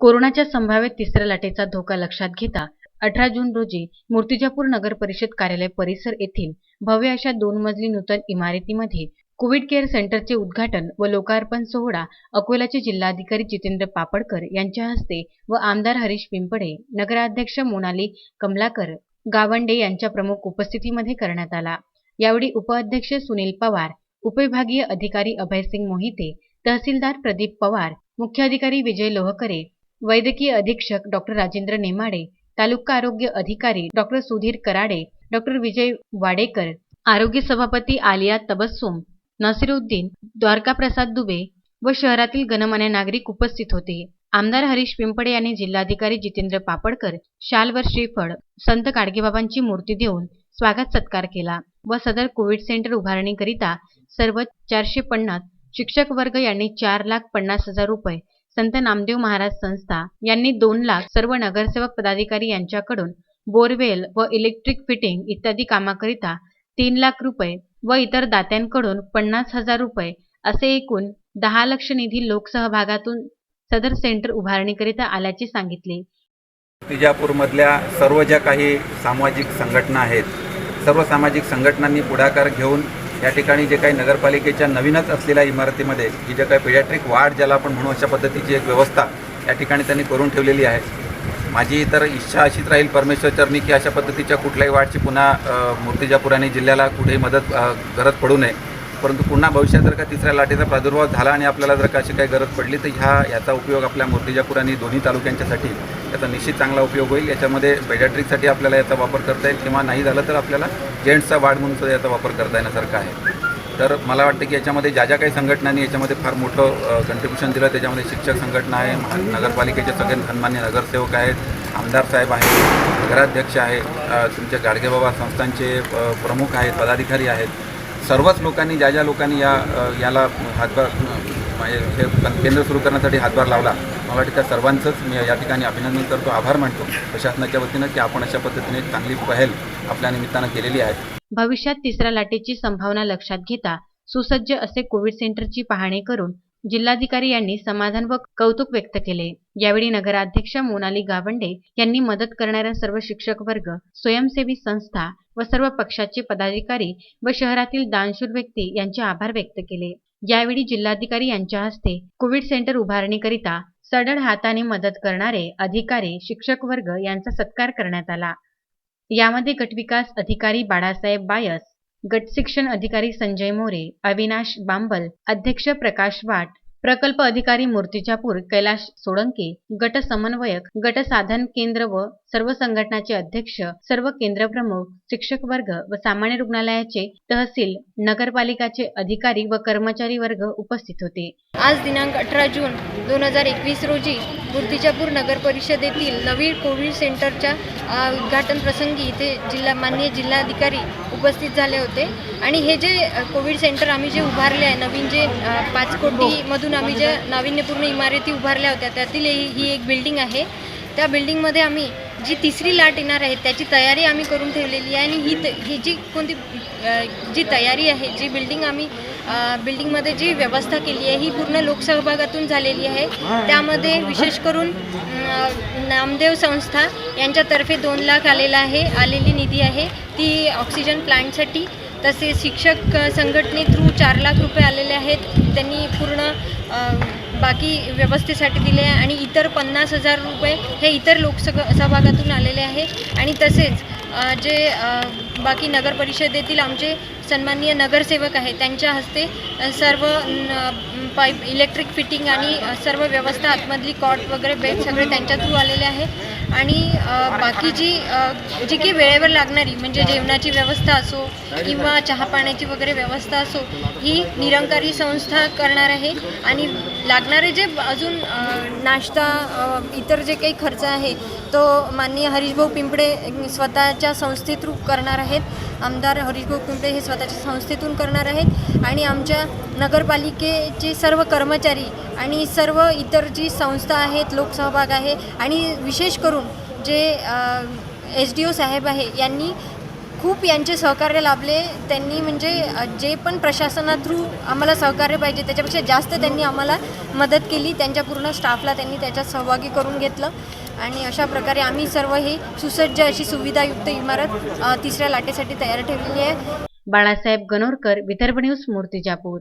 कोरोनाच्या संभाव्य तिसऱ्या लाटेचा धोका लक्षात घेता अठरा जून रोजी मूर्तिजापूर नगर परिषद कार्यालय परिसर येथील भव्य अशा दोन मजली नूतन इमारतीमध्ये कोविड केअर सेंटरचे उद्घाटन व लोकार्पण सोहळा अकोल्याचे जिल्हाधिकारी जितेंद्र पापडकर यांच्या हस्ते व आमदार हरीश पिंपळे नगराध्यक्ष मोनाली कमलाकर गावंडे यांच्या प्रमुख उपस्थितीमध्ये करण्यात आला. यावेळी उपअध्यक्ष सुनील पवार उपविभागीय अधिकारी अभयसिंग मोहिते तहसीलदार प्रदीप पवार मुख्य अधिकारी विजय लोहकरे वैद्यकीय अधीक्षक डॉक्टर राजेंद्र नेमाडे तालुका आरोग्य अधिकारी डॉक्टर सुधीर कराडे डॉक्टर विजय वाडेकर आरोग्य सभापती आलिया तबस्सुम नसिरुद्दीन द्वारकाप्रसाद दुबे व शहरातील गणमान्य नागरिक उपस्थित होते. आमदार हरीश पिंपळे यांनी जिल्हाधिकारी जितेंद्र पापडकर शालवर श्रीफळ संत गाडगेबाबांची मूर्ती देऊन स्वागत सत्कार केला व सदर कोविड सेंटर उभारणीकरिता सर्व चारशे पन्नास शिक्षक वर्ग यांनी चार लाख पन्नास हजार रुपये संत नामदेव महाराज संस्था यांनी दोन लाख सर्व नगरसेवक पदाधिकारी यांच्याकडून बोरवेल व इलेक्ट्रिक फिटिंग इत्यादी कामाकरिता तीन लाख रुपये व इतर दात्यांकडून पन्नास हजार रुपये असे एकूण दहा लक्ष निधी लोकसहभागातून सदर सेंटर उभारणीकरिता आल्याचे सांगितले. विजापूरमधल्या सर्व ज्या काही सामाजिक संघटना आहेत सर्व सामाजिक संघटनांनी पुढाकार घेऊन या ठिकाणी जे काही नगरपालिकेच्या नवीनच असलेल्या इमारतीमध्ये ही जे काही पेडियाट्रिक वाढ ज्याला आपण म्हणू अशा पद्धतीची एक व्यवस्था या ठिकाणी त्यांनी करून ठेवलेली आहे. माझी तर इच्छा अशीच राहील परमेश्वर चरणी की अशा पद्धतीच्या कुठल्याही वाढची पुन्हा मूर्तिजापुराने आणि जिल्ह्याला कुठेही मदत गरज पडू नये. परंतु पुन्हा भविष्यात जर का तिसऱ्या लाटेचा प्रादुर्भाव झाला आणि आपल्याला जर का अशी काही गरज पडली तर ह्या याचा उपयोग आपल्या मूर्तिजापूर आणि दोन्ही तालुक्यांच्यासाठी याचा निश्चित चांगला उपयोग होईल. याच्यामध्ये पेडॅट्रिकसाठी आपल्याला याचा वापर करता येईल किंवा नाही झालं तर आपल्याला जेंट्सचा वाढ म्हणून सुद्धा याचा वापर करता येण्यासारखा आहे. तर मला वाटतं की याच्यामध्ये ज्या ज्या काही संघटनांनी याच्यामध्ये फार मोठं कंट्रीब्युशन दिलं त्याच्यामध्ये शिक्षक संघटना आहे नगरपालिकेचे सगळे सन्मान्य नगरसेवक आहेत आमदार साहेब आहेत नगराध्यक्ष आहे तुमच्या गाडगेबाबा संस्थांचे प्रमुख आहेत पदाधिकारी आहेत. सर्वच लोकांनी ज्या ज्या लोकांनी या याला हातभार हे केंद्र सुरू करण्यासाठी हातभार लावला मला वाटतं त्या सर्वांचंच मी या ठिकाणी अभिनंदन करतो आभार मानतो प्रशासनाच्या वतीनं की आपण अशा पद्धतीने चांगली पहल आपल्या निमित्तानं केलेली आहे. भविष्यात तिसऱ्या लाटेची संभावना लक्षात घेता सुसज्ज असे कोविड सेंटरची पाहणी करून जिल्हाधिकारी यांनी समाधान व कौतुक व्यक्त केले. यावेळी नगराध्यक्ष मोनाली गावंडे यांनी मदत करणाऱ्या सर्व शिक्षक वर्ग स्वयंसेवी संस्था व सर्व पक्षाचे पदाधिकारी व शहरातील दानशूर व्यक्ती यांचे आभार व्यक्त केले. यावेळी जिल्हाधिकारी यांच्या हस्ते कोविड सेंटर उभारणीकरिता सडळ हाताने मदत करणारे अधिकारी शिक्षक वर्ग यांचा सत्कार करण्यात आला. यामध्ये गटविकास अधिकारी बाळासाहेब बायस गट शिक्षण अधिकारी संजय मोरे अविनाश बांबल अध्यक्ष प्रकाश वाट प्रकल्प अधिकारी मूर्तिजापूर कैलाश सोळंके गट समन्वयक गट साधन केंद्र व सर्व संघटनाचे अध्यक्ष सर्व केंद्र प्रमुख शिक्षक वर्ग व सामान्य रुग्णालयाचे तहसील नगरपालिकाचे अधिकारी व कर्मचारी वर्ग उपस्थित होते. आज दिनांक अठरा जून दोन हजार एकवीस रोजी मूर्तिजापूर नगर परिषदेतील नवीन कोविड सेंटरच्या उद्घाटन प्रसंगी इथे जिल्हा मान्य जिल्हाधिकारी उपस्थित झाले होते. आणि हे जे कोविड सेंटर आम्ही जे उभारले आहे नवीन जे पाच कोटीमधून आम्ही जे नाविन्यपूर्ण इमारती उभारल्या होत्या त्यातील ही ही एक बिल्डिंग आहे. त्या बिल्डिंगमध्ये आम्ही जी तिसरी लाट येणार आहे त्याची तयारी आम्ही करून ठेवलेली आहे आणि ही त ही जी कोणती जी तयारी आहे जी बिल्डिंग आम्ही बिल्डिंगमध्ये जी व्यवस्था केली आहे ही पूर्ण लोकसहभागातून झालेली आहे. त्यामध्ये विशेष करून नामदेव संस्था यांच्यातर्फे दोन लाख आलेला आहे आलेली निधी आहे. ती ऑक्सिजन प्लांटसाठी तसेच शिक्षक संघटने थ्रू चार लाख रुपये आलेले आहेत. त्यांनी पूर्ण बाकी व्यवस्थेसाठी दिले आहे आणि इतर पन्नास हजार रुपये हे इतर लोकसभा सहभागातून आलेले आहे. आणि तसेच जे बाकी नगर परिषदेतील आमचे सन्माननीय नगरसेवक आहे त्यांच्या हस्ते सर्व न- पाईप इलेक्ट्रिक फिटिंग आणि सर्व व्यवस्था आतमधली कॉट वगैरे बेड सगळे त्यांच्या थ्रू आलेले आहे. आणि बाकी जी जी काही वेळेवर लागणारी म्हणजे जेवणाची व्यवस्था असो किंवा चहा पाण्याची वगैरे व्यवस्था असो ही निरंकारी संस्था करणार आहे. आणि लागणारे जे अजून नाश्ता इतर जे काही खर्च आहे तो माननीय हरीशभाऊ पिंपळे स्वतःच्या संस्थेतून करणार आहेत. आमदार हरीशभाऊ पिंपळे हे स्वतःच्या संस्थेतून करणार आहेत. आणि आमच्या नगरपालिकेचे सर्व कर्मचारी आणि सर्व इतर जी संस्था आहेत लोकसहभाग आहे आणि विशेष करून जे एस डी ओ साहेब आहे यांनी खूप यांचे सहकार्य लाभले. त्यांनी म्हणजे जे पण प्रशासना थ्रू आम्हाला सहकार्य पाहिजे त्याच्यापेक्षा जास्त त्यांनी आम्हाला मदत केली. त्यांच्या पूर्ण स्टाफला त्यांनी त्याच्यात सहभागी करून घेतलं. आणि अशा प्रकारे आम्ही सर्व ही सुसज्ज अशी सुविधायुक्त इमारत तिसऱ्या लाटेसाठी तयार ठेवलेली आहे. बाळासाहेब गणोरकर विदर्भ न्यूज मूर्तिजापूर.